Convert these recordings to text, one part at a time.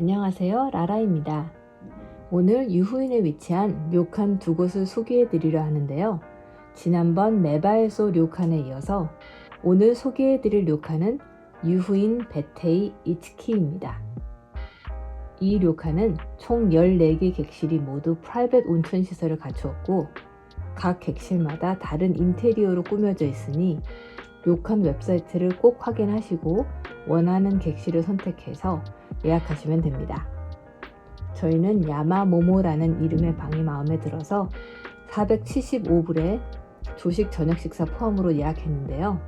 안녕하세요. 라라입니다. 오늘 유후인에 위치한 료칸 두 곳을 소개해 드리려 하는데요. 지난번 메바에소 료칸에 이어서 오늘 소개해 드릴 료칸은 유후인 베테이 이츠키입니다. 이 료칸은 총 14개 객실이 모두 프라이빗 온천 시설을 갖추었고 각 객실마다 다른 인테리어로 꾸며져 있으니 료칸 웹사이트를 꼭 확인하시고 원하는 객실을 선택해서 예약하시면 됩니다. 저희는 야마모모라는 이름의 방이 마음에 들어서 475불에 조식 저녁 식사 포함으로 예약했는데요.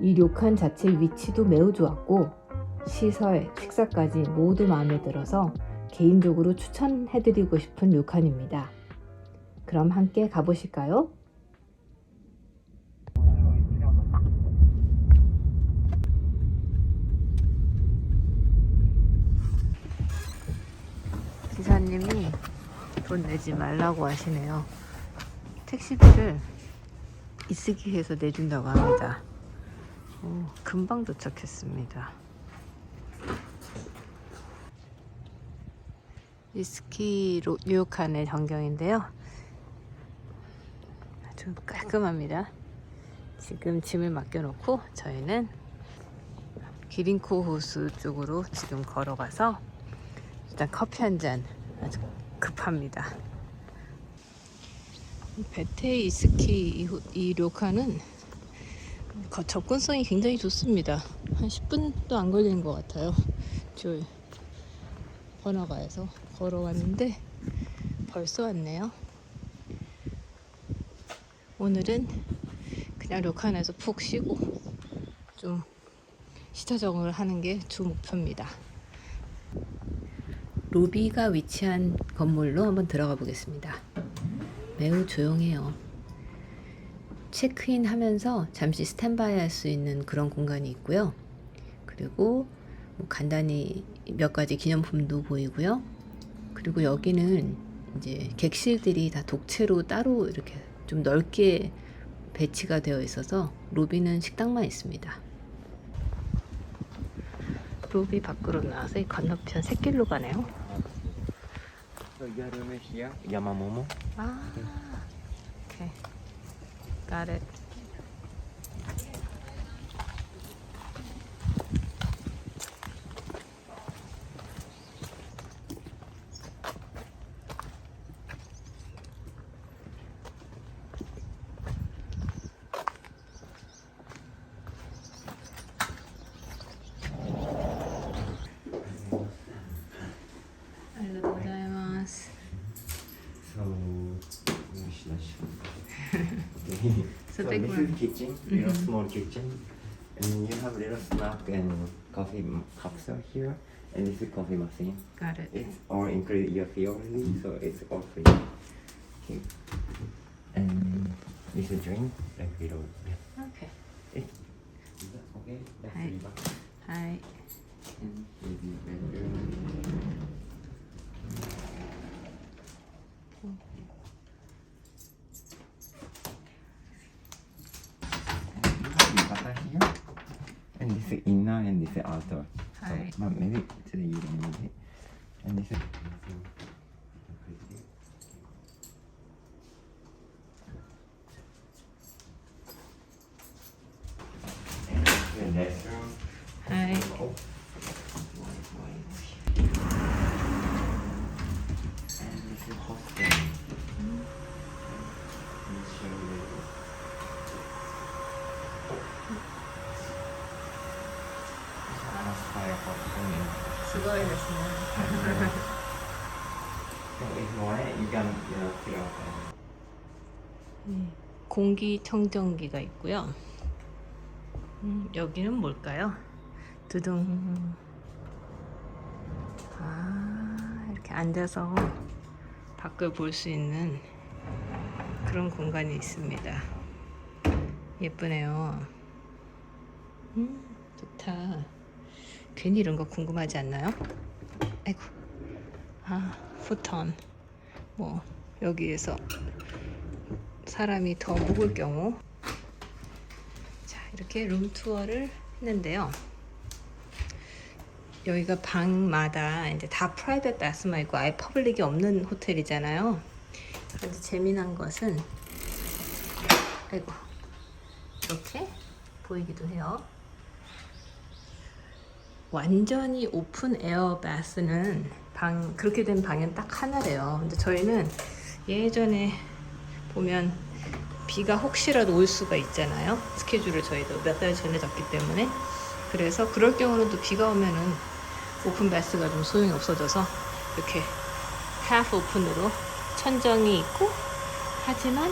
이 료칸 자체 위치도 매우 좋았고 시설, 식사까지 모두 마음에 들어서 개인적으로 추천해드리고 싶은 료칸입니다. 그럼 함께 가보실까요? 기사님이 돈 내지 말라고 하시네요. 택시비를 이스키에서 내준다고 합니다. 오, 금방 도착했습니다. 이스키 로- 뉴욕칸의 전경인데요. 아주 깔끔합니다. 지금 짐을 맡겨놓고 저희는 기린코 호수 쪽으로 지금 걸어가서 일단 커피 한 잔 아주 급합니다. 베테이 이스키 이, 료카는 거- 접근성이 굉장히 좋습니다. 한 10분도 안 걸리는 것 같아요. 저 번화가에서 걸어왔는데 벌써 왔네요. 오늘은 그냥 료칸에서 푹 쉬고 좀 시차 적응을 하는 게 주 목표입니다. 로비가 위치한 건물로 한번 들어가 보겠습니다. 매우 조용해요. 체크인 하면서 잠시 스탠바이 할 수 있는 그런 공간이 있고요. 그리고 뭐 간단히 몇 가지 기념품도 보이고요. 그리고 여기는 이제 객실들이 다 독채로 따로 이렇게 좀 넓게 배치가 되어 있어서 로비는 식당만 있습니다. 로비 밖으로 나와서 이 건너편 샛길로 가네요. So Yaruma here, Yamamomo. Ah, okay. Got it. So this one. is kitchen, little Mhm. small kitchen, and you have little snack and coffee cups are here, and this is coffee machine. Got it. It's all included your fee already, so it's all free. Okay. And this is drink, like. Yeah. Okay. Is that okay? That's Hi. three bucks. Hi. And maybe bedroom. Yukata な遠出せアート。はい。まあ、目で、ちょっと言うのに。遠出せ。Put it outside. 공기청정기가 있고요. 음, 여기는 뭘까요? 두둥. 아, 이렇게 앉아서 밖을 볼 수 있는 그런 공간이 있습니다. 예쁘네요. 음, 좋다. 괜히 이런 거 궁금하지 않나요? 아이고. 아, futon. 뭐, 여기에서 사람이 더 묵을 경우 자 이렇게 룸 투어를 했는데요 여기가 방마다 이제 다 프라이빗 바스만 있고 아예 퍼블릭이 없는 호텔이잖아요. 그런데 재미난 것은 아이고 이렇게 보이기도 해요. 완전히 오픈 에어 바스는 방 그렇게 된 방은 딱 하나래요. 근데 저희는 예전에 보면 비가 혹시라도 올 수가 있잖아요. 스케줄을 저희도 몇 달 전에 잡기 때문에 그래서 그럴 경우는 또 비가 오면은 오픈 바스가 좀 소용이 없어져서 이렇게 half 오픈으로 천정이 있고 하지만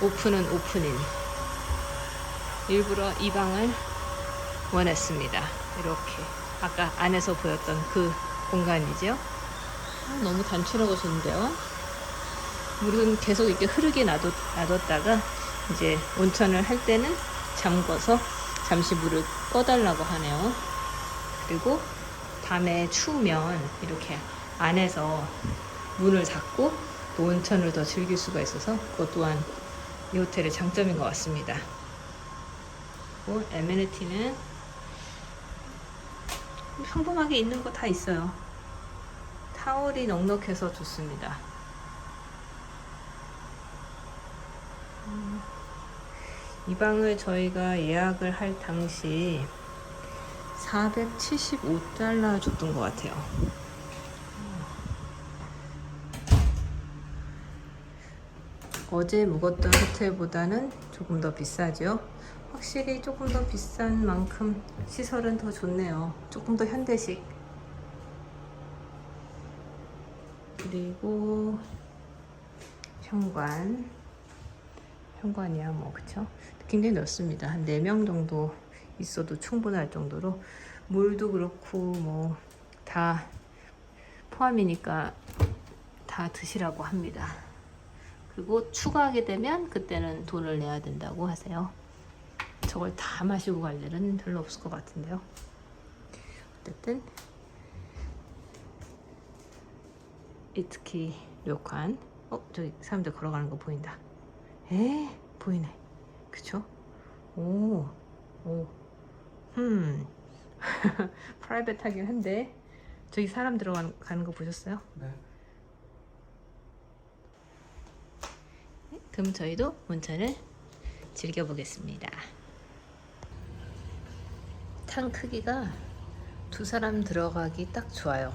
오픈은 오픈인 일부러 이 방을 원했습니다. 이렇게 아까 안에서 보였던 그 공간이죠. 아, 너무 단출하고 좋은데요. 물은 계속 이렇게 흐르게 놔뒀, 놔뒀다가 이제 온천을 할 때는 잠궈서 잠시 물을 꺼달라고 하네요. 그리고 밤에 추우면 이렇게 안에서 문을 닫고 또 온천을 더 즐길 수가 있어서 그것 또한 이 호텔의 장점인 것 같습니다. 그리고 에메니티는 평범하게 있는 거 다 있어요. 타월이 넉넉해서 좋습니다. 음, 이 방을 저희가 예약을 할 당시 475달러 줬던 것 같아요. 어제 묵었던 호텔보다는 조금 더 비싸죠. 확실히 조금 더 비싼 만큼 시설은 더 좋네요. 조금 더 현대식. 그리고 현관. 현관이야 뭐 그쵸? 굉장히 넓습니다. 한 4명 정도 있어도 충분할 정도로 물도 그렇고 뭐 다 포함이니까 다 드시라고 합니다. 그리고 추가하게 되면 그때는 돈을 내야 된다고 하세요. 저걸 다 마시고 갈 일은 별로 없을 것 같은데요. 어쨌든 이츠키 료칸 어 저기 사람들 걸어가는 거 보인다. 에 보이네. 그쵸? 오, 오, 흠. 프라이빗하긴 한데 저기 사람 들어가는 가는 거 보셨어요? 네. 그럼 저희도 온천을 즐겨보겠습니다. 탕 크기가 두 사람 들어가기 딱 좋아요.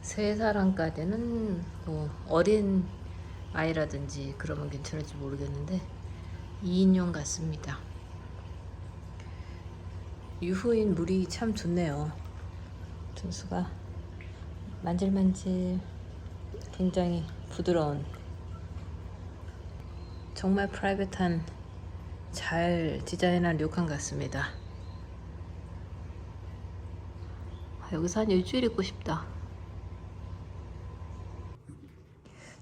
세 사람까지는 뭐 어린 아이라든지 그러면 괜찮을지 모르겠는데 2인용 같습니다. 유후인 물이 참 좋네요. 분수가 만질만질 굉장히 부드러운 정말 프라이빗한 잘 디자인한 료칸 같습니다. 아, 여기서 한 일주일 있고 싶다.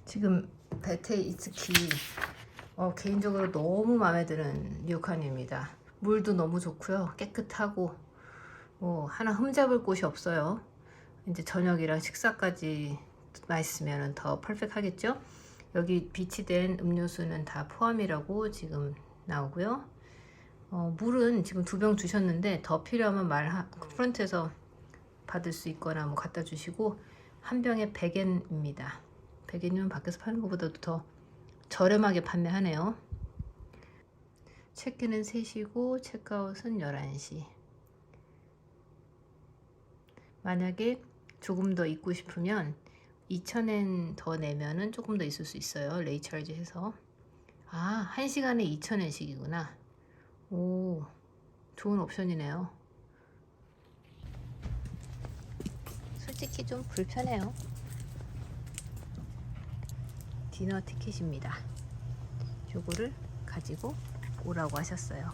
지금 베테 이츠키 어, 개인적으로 너무 마음에 드는 료칸입니다. 물도 너무 좋고요. 깨끗하고 뭐 하나 흠잡을 곳이 없어요. 이제 저녁이랑 식사까지 맛있으면 더 퍼펙하겠죠? 여기 비치된 음료수는 다 포함이라고 지금 나오고요. 어, 물은 지금 두 병 주셨는데 더 필요하면 말 하- 프런트에서 받을 수 있거나 뭐 갖다 주시고 한 병에 100엔입니다. 100엔이면 밖에서 파는 것보다도 더 저렴하게 판매하네요. 체크는 3시고 체크아웃은 11시. 만약에 조금 더 있고 싶으면 2,000엔 더 내면은 조금 더 있을 수 있어요. 레이차르지 해서. 아, 1시간에 2,000엔씩이구나. 오, 좋은 옵션이네요. 솔직히 좀 불편해요. 디너 티켓입니다. 요거를 가지고 오라고 하셨어요.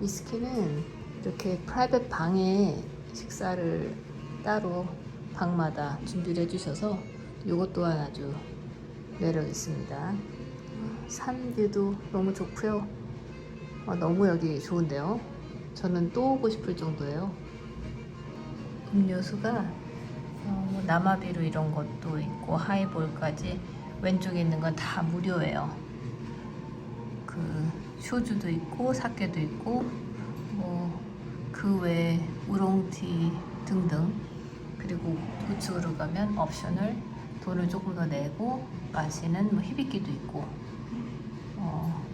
위스키는 이렇게 프라이빗 방에 식사를 따로 방마다 준비를 해주셔서 이것 또한 아주 매력 있습니다. 산 뷰도 너무 좋고요. 어, 너무 여기 좋은데요. 저는 또 오고 싶을 정도예요. 음료수가 어, 뭐 나마비루 이런 것도 있고 하이볼까지 왼쪽에 있는 건 다 무료예요. 그 쇼주도 있고 사케도 있고 뭐 그 외에 우롱티 등등 그리고 우측으로 가면 옵션을 돈을 조금 더 내고 마시는 뭐 히비키도 있고 어,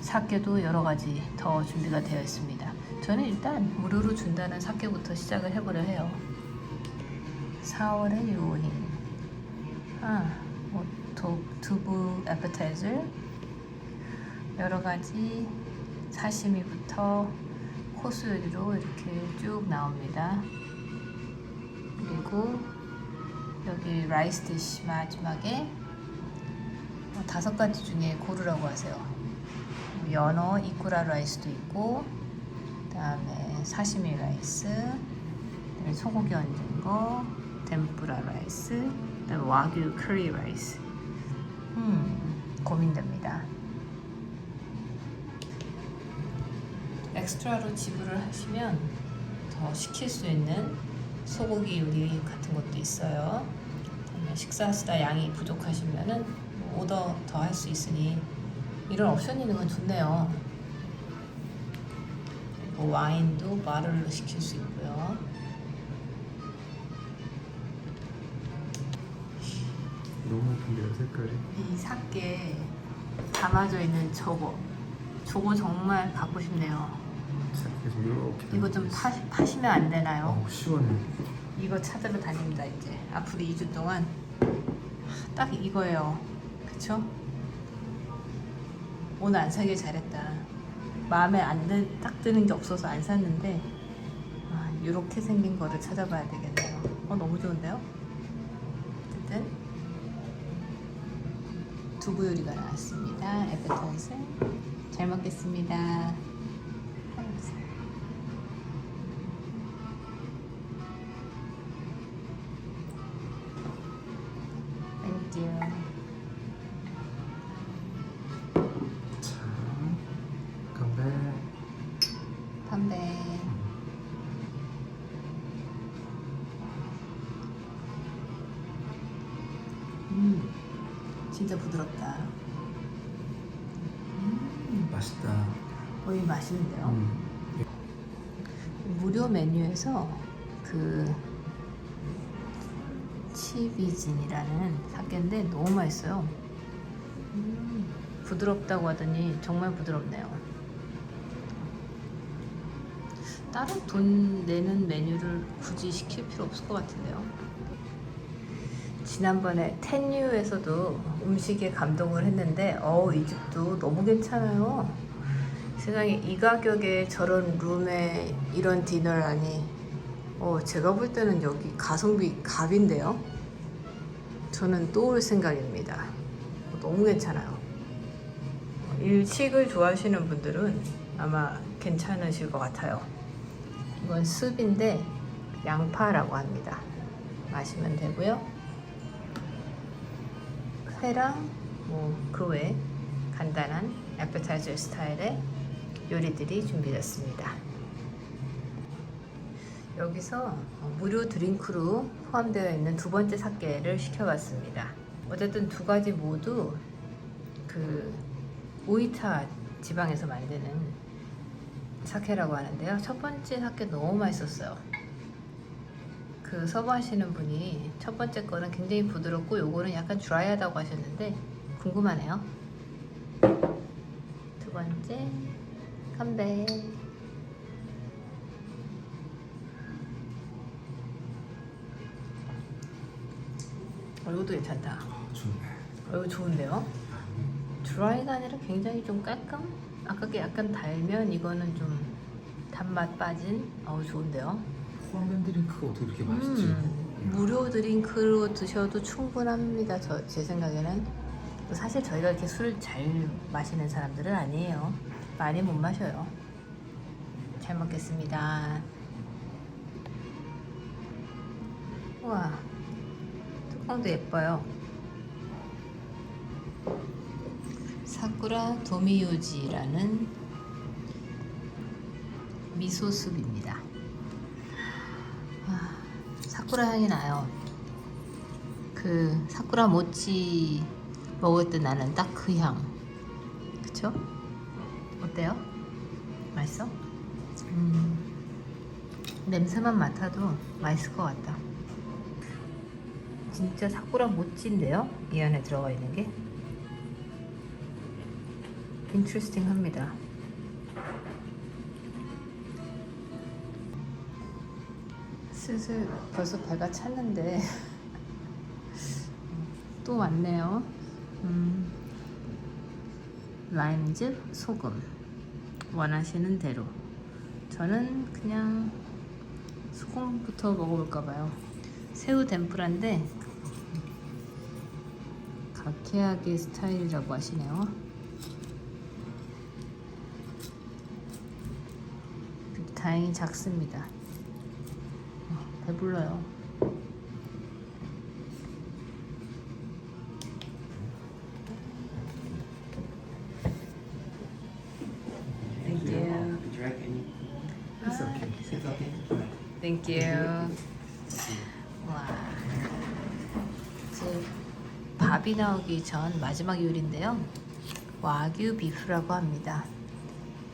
사케도 여러 가지 더 준비가 되어 있습니다. 저는 일단 무료로 준다는 사케부터 시작을 해보려 해요. 4월의 요인. 아, 뭐 도, 두부 애프타이저 여러 가지 사시미부터 코스 요리로 이렇게 쭉 나옵니다. 그리고 여기 라이스 디시 마지막에 어, 다섯 가지 중에 고르라고 하세요. 연어 이쿠라 라이스도 있고 그 다음에 사시미 라이스, 그다음에 소고기 얹은 거, 덴푸라 라이스, 그다음에 와규 커리 라이스. 음, 고민됩니다. 엑스트라로 지불을 하시면 더 시킬 수 있는 소고기 요리 같은 것도 있어요. 식사하시다 양이 부족하시면은 뭐 오더 더 할 수 있으니 이런 옵션이 있는 건 좋네요. 그리고 와인도 마를로 시킬 수 있고요. 너무 예쁜데요 색깔이 이 사케 담아져 있는 저거 저거 정말 갖고 싶네요. 계속 이렇게 이거 좀 파, 파시면 안 되나요? 어우 시원해. 이거 찾으러 다닙니다 이제. 앞으로 2주 동안. 딱 이거예요. 그쵸? 오늘 안 사길 잘했다. 마음에 안 드, 딱 드는 게 없어서 안 샀는데 아, 이렇게 생긴 거를 찾아봐야 되겠네요. 어 너무 좋은데요? 어쨌든. 두부 요리가 나왔습니다. 에피타이저 잘 먹겠습니다 You. 자 건배 담배. 음, 진짜 부드럽다. 맛있다 거의 맛있는데요. 음. 무료 메뉴에서 그 치비진이라는 사케인데 너무 맛있어요. 음, 부드럽다고 하더니 정말 부드럽네요. 다른 돈 내는 메뉴를 굳이 시킬 필요 없을 것 같은데요. 지난번에 텐유에서도 음식에 감동을 했는데 어이 집도 너무 괜찮아요. 세상에 이 가격에 저런 룸에 이런 디너라니 어 제가 볼 때는 여기 가성비 갑인데요. 저는 또 올 생각입니다. 어, 너무 괜찮아요. 일식을 좋아하시는 분들은 아마 괜찮으실 것 같아요. 이건 습인데 양파라고 합니다. 마시면 되고요. 회랑 뭐 그 외 간단한 애프타이저 스타일의 요리들이 준비됐습니다. 여기서 무료 드링크로 포함되어 있는 두 번째 사케를 시켜봤습니다. 어쨌든 두 가지 모두 그 오이타 지방에서 만드는 사케라고 하는데요. 첫 번째 사케 너무 맛있었어요. 그 서버하시는 분이 첫 번째 거는 굉장히 부드럽고 요거는 약간 드라이하다고 하셨는데 궁금하네요. 두 번째 컴백. 어, 이것도 괜찮다. 좋네 어, 이거 좋은데요? 드라이가 아니라 굉장히 좀 깔끔? 아까 게 약간 달면 이거는 좀 단맛 빠진 어우 좋은데요? 포함된 드링크가 어떻게 이렇게 맛있지 음, 무료 드링크로 드셔도 충분합니다. 저, 제 생각에는 사실 저희가 이렇게 술을 잘 마시는 사람들은 아니에요. 많이 못 마셔요. 잘 먹겠습니다. 우와, 뚜껑도 예뻐요. 사쿠라 도미요지라는 미소숲입니다. 아, 사쿠라 향이 나요. 그 사쿠라 모찌 먹을 때 나는 딱 그 향. 그쵸? 어때요? 맛있어? 음, 냄새만 맡아도 맛있을 것 같다. 진짜 사쿠라 모찌인데요? 이 안에 들어가 있는 게. 인트레스팅 합니다. 슬슬 벌써 배가 찼는데 또 왔네요. 음, 라임즙, 소금 원하시는 대로. 저는 그냥 소금부터 먹어볼까 봐요. 새우 덴푸라인데 가케아게 스타일이라고 하시네요. 다행히 작습니다. 어, 배불러요. Thank you. Would you like any? It's okay. It's okay. Thank you. 와. 이제 밥이 나오기 전 마지막 요리인데요. 와규 비프라고 합니다.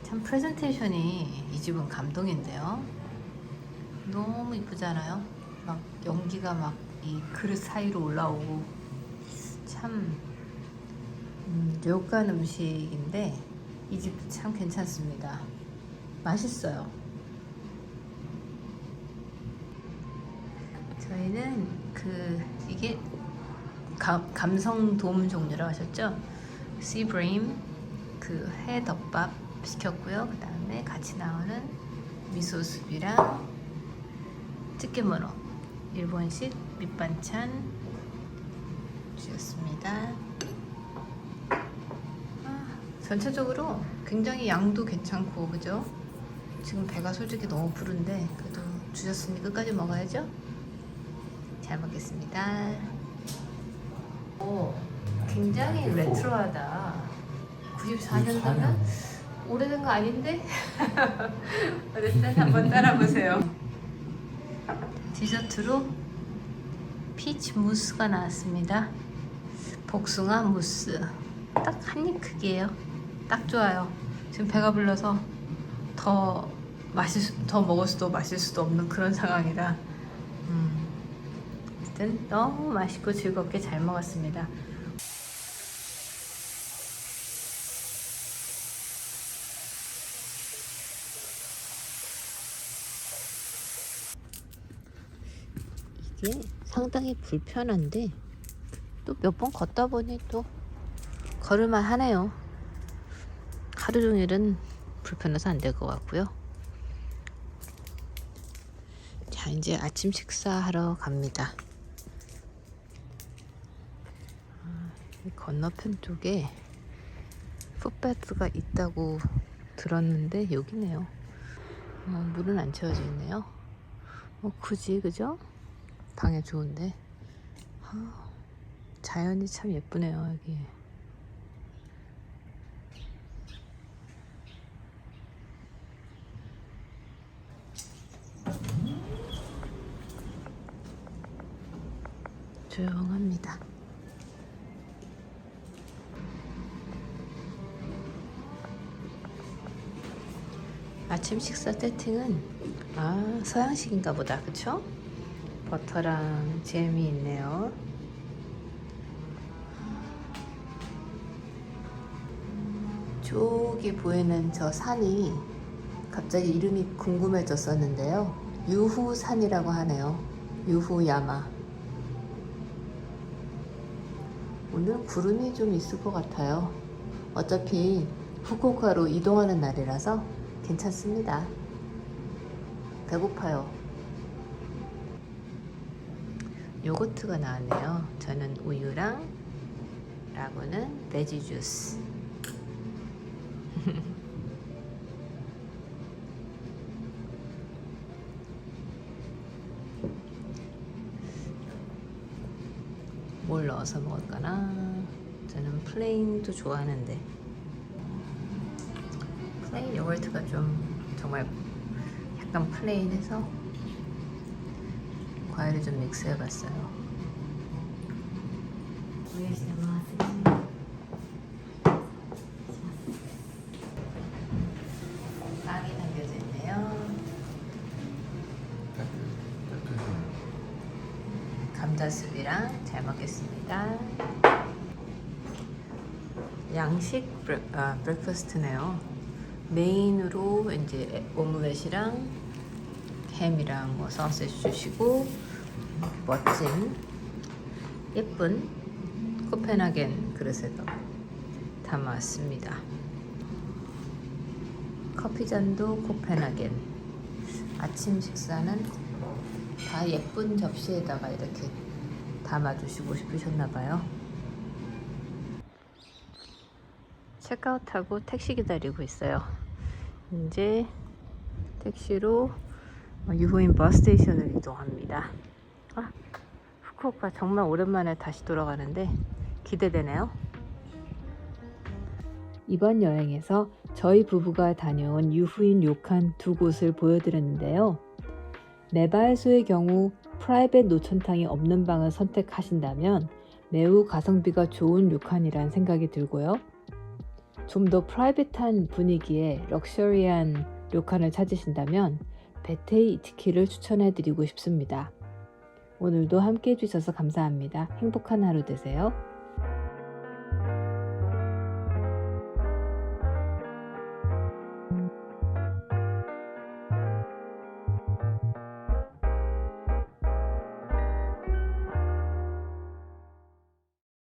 참 프레젠테이션이 이 집은 감동인데요. 너무 이쁘잖아요. 막 연기가 막 이 그릇 사이로 올라오고 참 음, 료간 음식인데 이 집도 참 괜찮습니다. 맛있어요. 저희는 그 이게 감, 감성 도움 종류라고 하셨죠? 씨브레임 그 해덮밥 시켰고요. 그 다음에 같이 나오는 미소숲이랑 찌개문어 일본식 밑반찬 주셨습니다. 아, 전체적으로 굉장히 양도 괜찮고 그죠? 지금 배가 솔직히 너무 부른데 그래도 주셨으니 끝까지 먹어야죠. 잘 먹겠습니다. 오, 굉장히 레트로하다. 94년도면 오래된 거 아닌데? 어쨌든 한번 따라보세요. 디저트로 피치 무스가 나왔습니다. 복숭아 무스. 딱 한 입 크기예요. 딱 좋아요. 지금 배가 불러서 더 마실 수, 더 먹을 수도 마실 수도 없는 그런 상황이라. 음. 어쨌든 너무 맛있고 즐겁게 잘 먹었습니다. 이게 상당히 불편한데 또 몇 번 걷다 보니 또 걸을만 하네요. 하루 종일은 불편해서 안 될 것 같고요. 자, 이제 아침 식사하러 갑니다. 아, 이 건너편 쪽에 풋베드가 있다고 들었는데 여기네요. 어, 물은 안 채워져 있네요. 어, 굳이 그죠? 방에 좋은데. 아, 자연이 참 예쁘네요 여기. 조용합니다. 아침 식사 세팅은 아 서양식인가 보다 그쵸? 버터랑 잼이 있네요. 저기 보이는 저 산이 갑자기 이름이 궁금해졌었는데요. 유후산이라고 하네요. 유후야마. 오늘 구름이 좀 있을 것 같아요. 어차피 후쿠오카로 이동하는 날이라서 괜찮습니다. 배고파요. 요거트가 나왔네요. 저는 우유랑 라고는 베지 주스. 뭘 넣어서 먹을까나? 저는 플레인도 좋아하는데 플레인 요거트가 좀 정말 약간 플레인해서 과일을 좀 믹스해봤어요. 빵이 담겨져 있네요. 감자숲이랑 잘 먹겠습니다. 양식 브레, 아, 브렉퍼스트네요. 메인으로 이제 오믈렛이랑 햄이랑 뭐 소세지 주시고 멋진 예쁜 코펜하겐 그릇에도 담아왔습니다. 커피 잔도 코펜하겐. 아침 식사는 다 예쁜 접시에다가 이렇게 담아주시고 싶으셨나 봐요. 체크아웃하고 택시 기다리고 있어요. 이제 택시로 유후인 버스 스테이션을 이동합니다. 아, 후쿠오카 정말 오랜만에 다시 돌아가는데 기대되네요. 이번 여행에서 저희 부부가 다녀온 유후인 료칸 두 곳을 보여드렸는데요. 네바에소의 경우 프라이빗 노천탕이 없는 방을 선택하신다면 매우 가성비가 좋은 료칸이란 생각이 들고요. 좀 더 프라이빗한 분위기의 럭셔리한 료칸을 찾으신다면 베테이 이티키를 추천해 드리고 싶습니다. 오늘도 함께 해주셔서 감사합니다. 행복한 하루 되세요.